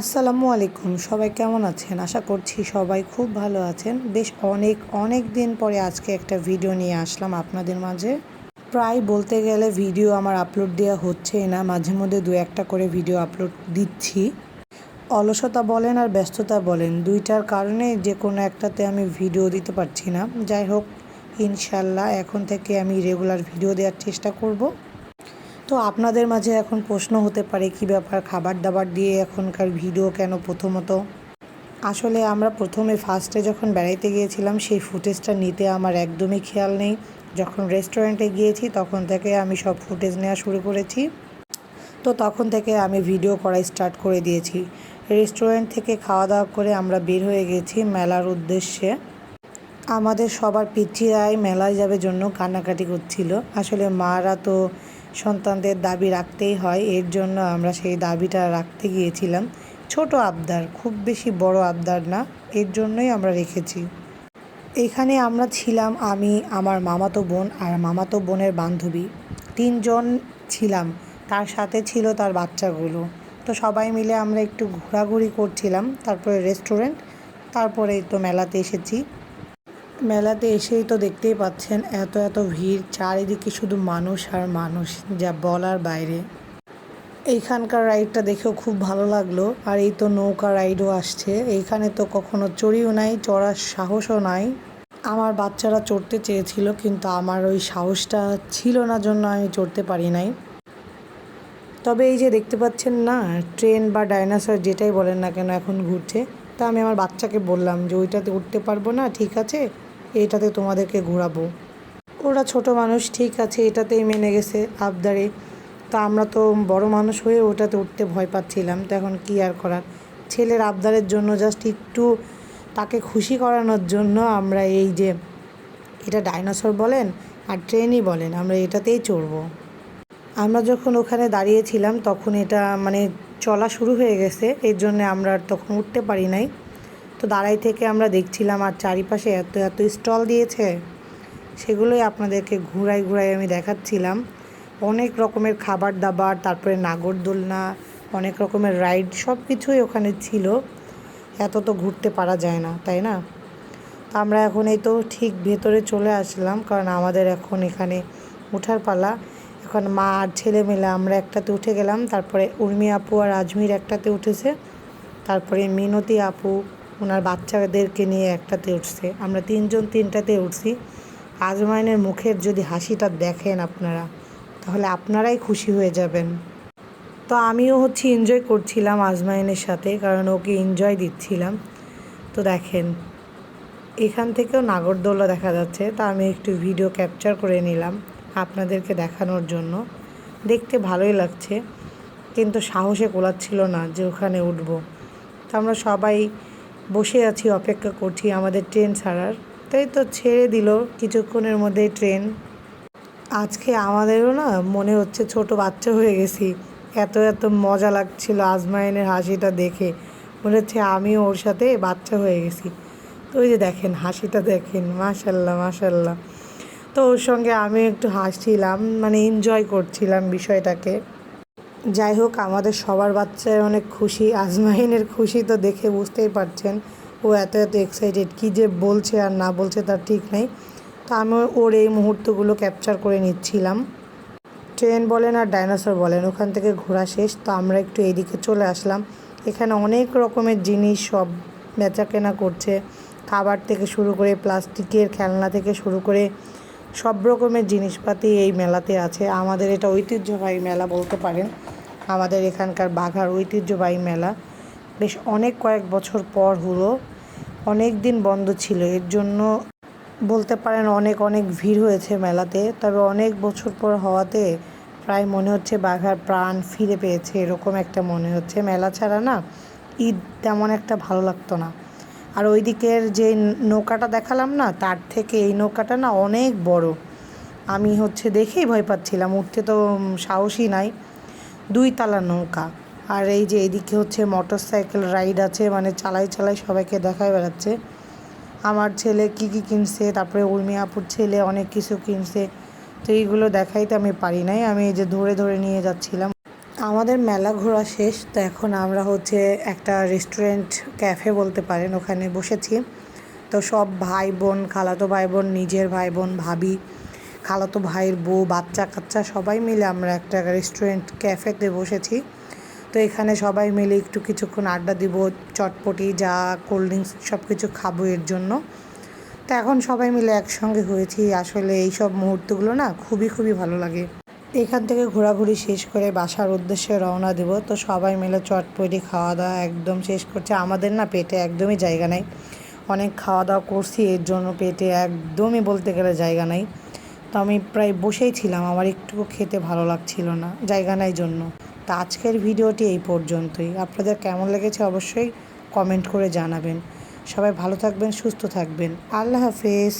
আসসালামু আলাইকুম, সবাই কেমন আছেন? আশা করছি সবাই খুব ভালো আছেন। বেশ অনেক অনেক দিন পরে আজকে একটা ভিডিও নিয়ে আসলাম আপনাদের মাঝে। প্রায় বলতে গেলে ভিডিও আমার আপলোড দেওয়া হচ্ছে না, মাঝে মধ্যে দু একটা করে ভিডিও আপলোড দিচ্ছি। অলসতা বলেন আর ব্যস্ততা বলেন, দুইটার কারণে যে কোনো একটাতে আমি ভিডিও দিতে পারছি না। যাই হোক, ইনশাল্লাহ এখন থেকে আমি রেগুলার ভিডিও দেওয়ার চেষ্টা করব। তো আপনাদের মাঝে এখন প্রশ্ন হতে পারে, কি ব্যাপার? খাবার দাবার দিয়ে এখনকার ভিডিও কেন প্রথমত? আসলে আমরা প্রথমে ফার্স্টে যখন বেড়াইতে গিয়েছিলাম, সেই ফুটেজটা নিতে আমার একদমই খেয়াল নেই। যখন রেস্টুরেন্টে গিয়েছি, তখন থেকে আমি সব ফুটেজ নেওয়া শুরু করেছি। তো তখন থেকে আমি ভিডিও করা স্টার্ট করে দিয়েছি। রেস্টুরেন্ট থেকে খাওয়া দাওয়া করে আমরা বের হয়ে গেছি মেলার উদ্দেশ্যে। আমাদের সবার পিচিরাই মেলায় যাবে জন্য কান্নাকাটি করছিল। আসলে মারা তো সন্তানদের দাবি রাখতেই হয়। এর জন্য আমরা সেই দাবিটা রাখতে গিয়েছিলাম। ছোট আবদার, খুব বেশি বড় আবদার না, এর জন্যই আমরা রেখেছি। এখানে আমরা ছিলাম আমি, আমার মামাতো বোন আর মামাতো বোনের বান্ধবী। তিনজন ছিলাম, তার সাথে ছিল তার বাচ্চাগুলো। তো সবাই মিলে আমরা একটু ঘোরাঘুরি করছিলাম, তারপরে রেস্টুরেন্ট তারপরে তো মেলাতে এসেছি। মেলাতে এসেই তো দেখতেই পাচ্ছেন এত এত ভিড়, চারিদিকে শুধু মানুষ আর মানুষ, যা বলার বাইরে। এইখানকার রাইডটা দেখেও খুব ভালো লাগল, আর এই তো নৌকা রাইডও আসছে। এইখানে তো কখনো চড়িও নাই, চড়ার সাহসও নাই। আমার বাচ্চারা চড়তে চেয়েছিল, কিন্তু আমার ওই সাহসটা ছিল না জন্য আমি চড়তে পারি নাই। তবে এই যে দেখতে পাচ্ছেন না, ট্রেন বা ডাইনোসর যেটাই বলেন না কেন এখন ঘুরছে, তা আমি আমার বাচ্চাকে বললাম যে, ওইটাতে উঠতে পারব না, ঠিক আছে? এটাতে তোমাদেরকে ঘোরাবো। ওরা ছোট মানুষ, ঠিক আছে, এটাতেই মেনে গেছে আবদারে। তা আমরা তো বড় মানুষ হয়ে ওটাতে উঠতে ভয় পাচ্ছিলাম। তো এখন কী আর করার? ছেলের আবদারের জন্য জাস্ট একটু তাকে খুশি করানোর জন্য আমরা এই যে এটা ডাইনোসর বলেন আর ট্রেনই বলেন, আমরা এটাতেই চড়বো। আমরা যখন ওখানে দাঁড়িয়েছিলাম তখন এটা মানে চলা শুরু হয়ে গেছে, এর জন্য আমরা তখন উঠতে পারি নাই। তো দাঁড়াই থেকে আমরা দেখছিলাম আর চারিপাশে এত এত স্টল দিয়েছে। সেগুলোই আপনাদেরকে ঘুরাই ঘুরাই আমি দেখাচ্ছিলাম। অনেক রকমের খাবার দাবার, তারপরে নাগরদোলনা অনেক রকমের রাইড সব কিছুই ওখানে ছিল। এত তো ঘুরতে পারা যায় না, তাই না? তো আমরা এখন এই তো ঠিক ভেতরে চলে আসলাম, কারণ আমাদের এখন এখানে ওঠার পালা। এখন মা আর ছেলে মিলে আমরা একটাতে উঠে গেলাম, তারপরে উর্মি আপু আর আজমির একটাতে উঠেছে। তারপরে মিনতি আপু ওনার বাচ্চাদেরকে নিয়ে একটাতে উঠছে। আমরা তিনজন তিনটাতে উঠছি। আজমাইনের মুখের যদি হাসিটা দেখেন আপনারা, তাহলে আপনারাই খুশি হয়ে যাবেন। তো আমিও হচ্ছে এনজয় করছিলাম আজমাইনের সাথে, কারণ ওকে এনজয় দিচ্ছিলাম। তো দেখেন, এখান থেকেও নাগরদোলা দেখা যাচ্ছে। তা আমি একটু ভিডিও ক্যাপচার করে নিলাম আপনাদেরকে দেখানোর জন্য। দেখতে ভালোই লাগছে, কিন্তু সাহসে কোলাচ্ছিল না যে ওখানে উঠব। তো আমরা সবাই বসে আছি, অপেক্ষা করছি আমাদের ট্রেন ছাড়ার। তাই তো ছেড়ে দিল কিছুক্ষণের মধ্যেই ট্রেন। আজকে আমাদেরও না মনে হচ্ছে ছোট বাচ্চা হয়ে গেছি। এত এত মজা লাগছিল আজমাইনের হাসিটা দেখে। মনে হচ্ছে আমিও ওর সাথে বাচ্চা হয়ে গেছি। তো ওই যে দেখেন, হাসিটা দেখেন, মাশাল্লাহ মাশাল্লাহ। তো ওর সঙ্গে আমি একটু হাসছিলাম মানে এনজয় করছিলাম বিষয়টাকে। যাই হোক, আমাদের সবার বাচ্চায় অনেক খুশি, আজমাইনের খুশি তো দেখে বুঝতেই পারছেন। ও এত এত এক্সাইটেড কী যে বলছে আর না বলছে তার ঠিক নেই। তো আমি ওর এই মুহূর্তগুলো ক্যাপচার করে নিচ্ছিলাম। ট্রেন বলেন আর ডাইনোসর বলেন ওখান থেকে ঘোরা শেষ। তো আমরা একটু এইদিকে চলে আসলাম। এখানে অনেক রকমের জিনিস সব বেচা কেনা করছে। খাবার থেকে শুরু করে প্লাস্টিকের খেলনা থেকে শুরু করে সব রকমের জিনিসপাতি এই মেলাতে আছে। আমাদের এটা ঐতিহ্যবাহী মেলা বলতে পারেন। আমাদের এখানকার বাঘার ঐতিহ্যবাহী মেলা। বেশ অনেক কয়েক বছর পর হলো। অনেক দিন বন্ধ ছিল। এর জন্য বলতে পারেন অনেক অনেক ভিড় হয়েছে মেলাতে। তবে অনেক বছর পর হওয়াতে প্রায় মনে হচ্ছে বাঘার প্রাণ ফিরে পেয়েছে। এরকম একটা মনে হচ্ছে। মেলা ছাড়া না ঈদ তেমন একটা ভালো লাগতো না। আর ওই দিকের যে নৌকাটা দেখালাম না, তার থেকে এই নৌকাটা না অনেক বড়। আমি হচ্ছে দেখেই ভয় পাচ্ছিলাম। উঠতে তো সাহসই নাই। দুই তালা নৌকা। আর এই যে এদিকে হচ্ছে মোটর সাইকেল রাইড আছে মানে চালাই চালাই সবাইকে দেখায় বেড়াচ্ছে। আমার ছেলে কি কি কিনছে, তারপরে উর্মি আপুর ছেলে অনেক কিছু কিনছে। তো এইগুলো দেখাইতে আমি পারি নাই, আমি এই যে ধরে ধরে নিয়ে যাচ্ছিলাম। আমাদের মেলা ঘোরা শেষ, তো এখন আমরা হচ্ছে একটা রেস্টুরেন্ট ক্যাফে বলতে পারেন, ওখানে বসেছি। তো সব ভাই বোন, খালাতো ভাই বোন, নিজের ভাই বোন, ভাবি খালাতো ভাইয়ের বউ, বাচ্চা কাচ্চা সবাই মিলে আমরা একটা রেস্টুরেন্ট ক্যাফেতে বসেছি। তো এখানে সবাই মিলে একটু কিছুক্ষণ আড্ডা দিব, চটপটি, যা কোল্ড ড্রিঙ্কস সব কিছু খাব এর জন্য। তো এখন সবাই মিলে একসঙ্গে হয়েছি। আসলে এই সব মুহূর্তগুলো না খুবই খুবই ভালো লাগে। এখান থেকে ঘোরাঘুরি শেষ করে বাসার উদ্দেশ্যে রওনা দেব। তো সবাই মিলে চটপটি খাওয়া দাওয়া একদম শেষ করছে। আমাদের না পেটে একদমই জায়গা নেই। অনেক খাওয়া দাওয়া করছি এর জন্য পেটে একদমই বলতে গেলে জায়গা নাই। তো আমি প্রায় বসেই ছিলাম, আমার একটুকু খেতে ভালো লাগছিল না, জায়গা নাই জন্য। তা আজকের ভিডিওটি এই পর্যন্তই। আপনাদের কেমন লেগেছে অবশ্যই কমেন্ট করে জানাবেন। সবাই ভালো থাকবেন, সুস্থ থাকবেন। আল্লাহ হাফেজ।